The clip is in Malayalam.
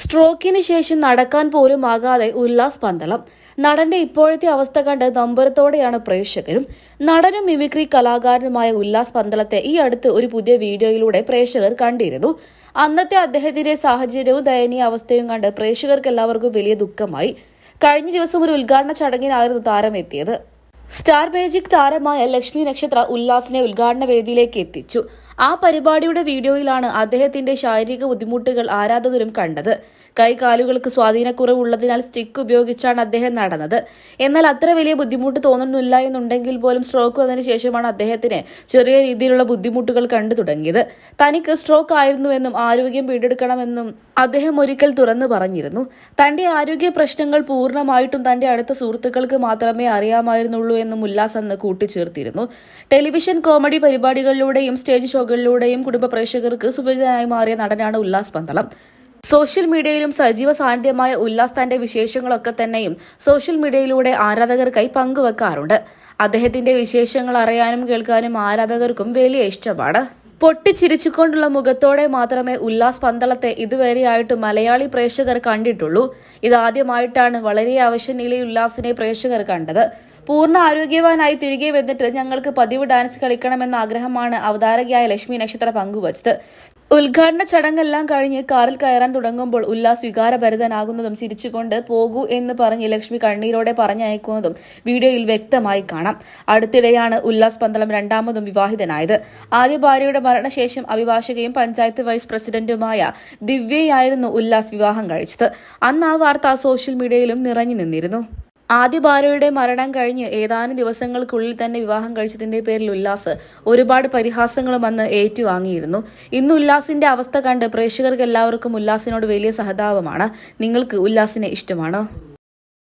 സ്ട്രോക്കിന് ശേഷം നടക്കാൻ പോലും ആകാതെ ഉല്ലാസ് പന്തളം. നടന്റെ ഇപ്പോഴത്തെ അവസ്ഥ കണ്ട് നമ്പരത്തോടെയാണ് പ്രേക്ഷകരും. നടനും മിമിക്രി കലാകാരനുമായ ഉല്ലാസ് പന്തളത്തെ ഈ അടുത്ത് ഒരു പുതിയ വീഡിയോയിലൂടെ പ്രേക്ഷകർ കണ്ടിരുന്നു. അന്നത്തെ അദ്ദേഹത്തിന്റെ സാഹചര്യവും ദയനീയ അവസ്ഥയും കണ്ട് പ്രേക്ഷകർക്ക് എല്ലാവർക്കും വലിയ ദുഃഖമായി. കഴിഞ്ഞ ദിവസം ഒരു ഉദ്ഘാടന ചടങ്ങിനായിരുന്നു താരം എത്തിയത്. സ്റ്റാർ മേജിക് താരമായ ലക്ഷ്മി നക്ഷത്ര ഉല്ലാസിനെ ഉദ്ഘാടന വേദിയിലേക്ക് എത്തിച്ചു. ആ പരിപാടിയുടെ വീഡിയോയിലാണ് അദ്ദേഹത്തിന്റെ ശാരീരിക ബുദ്ധിമുട്ടുകൾ ആരാധകരും കണ്ടത്. കൈകാലുകൾക്ക് സ്വാധീനക്കുറവ് ഉള്ളതിനാൽ സ്റ്റിക്ക് ഉപയോഗിച്ചാണ് അദ്ദേഹം നടന്നത്. എന്നാൽ അത്ര വലിയ ബുദ്ധിമുട്ട് തോന്നുന്നില്ല എന്നുണ്ടെങ്കിൽ പോലും സ്ട്രോക്ക് വന്നതിന് ശേഷമാണ് അദ്ദേഹത്തിന് ചെറിയ രീതിയിലുള്ള ബുദ്ധിമുട്ടുകൾ കണ്ടു തുടങ്ങിയത്. തനിക്ക് സ്ട്രോക്ക് ആയിരുന്നുവെന്നും ആരോഗ്യം വീണ്ടെടുക്കണമെന്നും അദ്ദേഹം ഒരിക്കൽ തുറന്നു പറഞ്ഞിരുന്നു. തന്റെ ആരോഗ്യ പ്രശ്നങ്ങൾ പൂർണമായിട്ടും തന്റെ അടുത്ത സുഹൃത്തുക്കൾക്ക് മാത്രമേ അറിയാമായിരുന്നുള്ളൂ എന്നും ഉല്ലാസ് അന്ന് കൂട്ടിച്ചേർത്തിരുന്നു. ടെലിവിഷൻ കോമഡി പരിപാടികളിലൂടെയും സ്റ്റേജ് ഷോകളിലൂടെയും കുടുംബ പ്രേക്ഷകർക്ക് സുപരിചിതനായി മാറിയ നടനാണ് ഉല്ലാസ് പന്തളം. സോഷ്യൽ മീഡിയയിലും സജീവ സാന്നിധ്യമായ ഉല്ലാസ് തന്റെ വിശേഷങ്ങളൊക്കെ തന്നെയും സോഷ്യൽ മീഡിയയിലൂടെ ആരാധകർക്കായി പങ്കുവെക്കാറുണ്ട്. അദ്ദേഹത്തിന്റെ വിശേഷങ്ങൾ അറിയാനും കേൾക്കാനും ആരാധകർക്കും വലിയ ഇഷ്ടമാണ്. പൊട്ടിച്ചിരിച്ചുകൊണ്ടുള്ള മുഖത്തോടെ മാത്രമേ ഉല്ലാസ് പന്തളത്തെ ഇതുവരെയായിട്ട് മലയാളി പ്രേക്ഷകർ കണ്ടിട്ടുള്ളൂ. ഇതാദ്യമായിട്ടാണ് വളരെ അവശനിലയിൽ ഉല്ലാസിനെ പ്രേക്ഷകർ കണ്ടത്. പൂർണ ആരോഗ്യവാനായി തിരികെ വന്നിട്ട് ഞങ്ങൾക്ക് പതിവ് ഡാൻസ് കളിക്കണമെന്ന ആഗ്രഹമാണ് അവതാരകയായ ലക്ഷ്മി നക്ഷത്ര പങ്കുവച്ചത്. ഉദ്ഘാടന ചടങ്ങെല്ലാം കഴിഞ്ഞ് കാറിൽ കയറാൻ തുടങ്ങുമ്പോൾ ഉല്ലാസ് വികാരഭരിതനാകുന്നതും ചിരിച്ചുകൊണ്ട് പോകൂ എന്ന് പറഞ്ഞ് ലക്ഷ്മി കണ്ണീരോടെ പറഞ്ഞയക്കുന്നതും വീഡിയോയിൽ വ്യക്തമായി കാണാം. അടുത്തിടെയാണ് ഉല്ലാസ് പന്തളം രണ്ടാമതും വിവാഹിതനായത്. ആദ്യ ഭാര്യയുടെ മരണശേഷം അഭിഭാഷകയും പഞ്ചായത്ത് വൈസ് പ്രസിഡന്റുമായ ദിവ്യയായിരുന്നു ഉല്ലാസ് വിവാഹം കഴിച്ചത്. അന്ന് ആ വാർത്ത സോഷ്യൽ മീഡിയയിലും നിറഞ്ഞു നിന്നിരുന്നു. ആദ്യ ഭാര്യയുടെ മരണം കഴിഞ്ഞ് ഏതാനും ദിവസങ്ങൾക്കുള്ളിൽ തന്നെ വിവാഹം കഴിച്ചതിന്റെ പേരിൽ ഉല്ലാസ് ഒരുപാട് പരിഹാസങ്ങളും അന്ന് ഏറ്റുവാങ്ങിയിരുന്നു. ഇന്ന് ഉല്ലാസിന്റെ അവസ്ഥ കണ്ട് പ്രേക്ഷകർക്ക് എല്ലാവർക്കും ഉല്ലാസിനോട് വലിയ സഹതാപമാണ്. നിങ്ങൾക്ക് ഉല്ലാസിനെ ഇഷ്ടമാണോ?